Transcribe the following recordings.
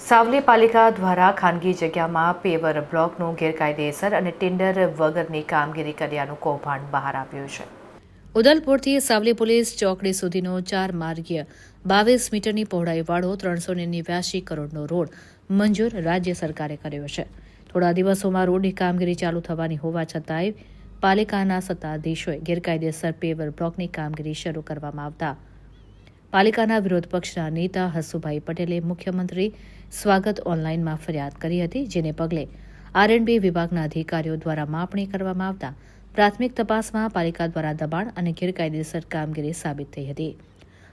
સાવલી પાલિકા દ્વારા ખાનગી જગ્યામાં પેવર બ્લોકનું ગેરકાયદેસર અને ટેન્ડર વગરની કામગીરી કર્યાનું કૌભાંડ બહાર આવ્યું છે. ઉદલપુરથી સાવલી પોલીસ ચોકડી સુધીનો ચાર માર્ગીય બાવીસ મીટરની પહોળાઈવાળો ત્રણસો ને નેવ્યાસી કરોડનો રોડ મંજૂર રાજ્ય સરકારે કર્યો છે. થોડા દિવસોમાં રોડની કામગીરી ચાલુ થવાની હોવા છતાંય પાલિકાના સત્તાધીશોએ ગેરકાયદેસર પેવર બ્લોકની કામગીરી શરૂ કરવામાં આવતા પાલિકાના વિરોધ નેતા હસુભાઈ પટેલે મુખ્યમંત્રી સ્વાગત ઓનલાઈનમાં ફરિયાદ કરી હતી, જેને પગલે આરએનબી વિભાગના અધિકારીઓ દ્વારા માપણી કરવામાં આવતા પ્રાથમિક તપાસમાં પાલિકા દ્વારા દબાણ અને ગેરકાયદેસર કામગીરી સાબિત થઈ હતી.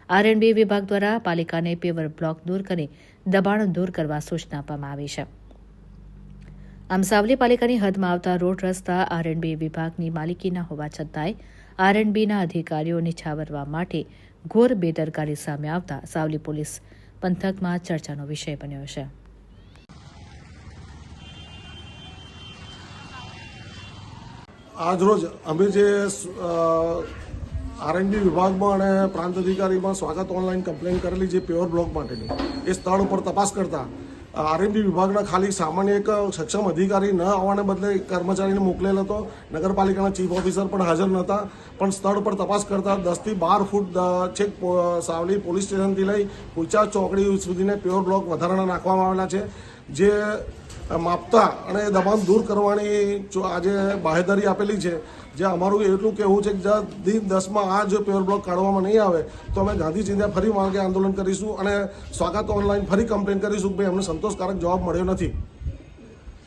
આરએનબી વિભાગ દ્વારા પાલિકાને પેવર બ્લોક દૂર કરી દબાણ દૂર કરવા સૂચના આપવામાં આવી છે. આમ સાવલી પાલિકાની હદમાં આવતા રોડ રસ્તા આરએનબી વિભાગની માલિકીના હોવા છતાંય આરએનબીના અધિકારીઓને છાવરવા માટે ઘોર બેદરકારી સામે આવતા સાવલી પોલીસ પંથકમાં ચર્ચાનો વિષય બન્યો છે. આજરોજ અમે જે આરએનડી વિભાગમાં અને પ્રાંત અધિકારીમાં સ્વાગત ઓનલાઈન કમ્પ્લેન કરેલી છે પ્યોર બ્લોક માટેની, એ સ્થળ ઉપર તપાસ કરતા આરએનબી વિભાગના ખાલી સામાન્ય એક સક્ષમ અધિકારી ન આવવાને બદલે કર્મચારીને મોકલેલ હતો. નગરપાલિકાના ચીફ ઓફિસર પણ હાજર નહોતા. પણ સ્થળ પર તપાસ કરતા દસથી બાર ફૂટ છેક સાવલી પોલીસ સ્ટેશનથી લઈ પૂચા ચોકડી સુધીને પ્યોર બ્લોક વધારાના નાખવામાં આવેલા છે. જે માપતા અને એ દબાણ દૂર કરવાની આજે બાહેધરી આપેલી છે, જે અમારું એટલું કહેવું છે કે જ્યાં દિન દસમાં આ જો પેવર બ્લોક કાઢવામાં નહીં આવે, તો અમે ગાંધી ચિંધ્યા ફરી માર્ગે આંદોલન કરીશું અને સ્વાગત ઓનલાઈન ફરી કમ્પ્લેન કરીશું કે ભાઈ અમને સંતોષકારક જવાબ મળ્યો નથી.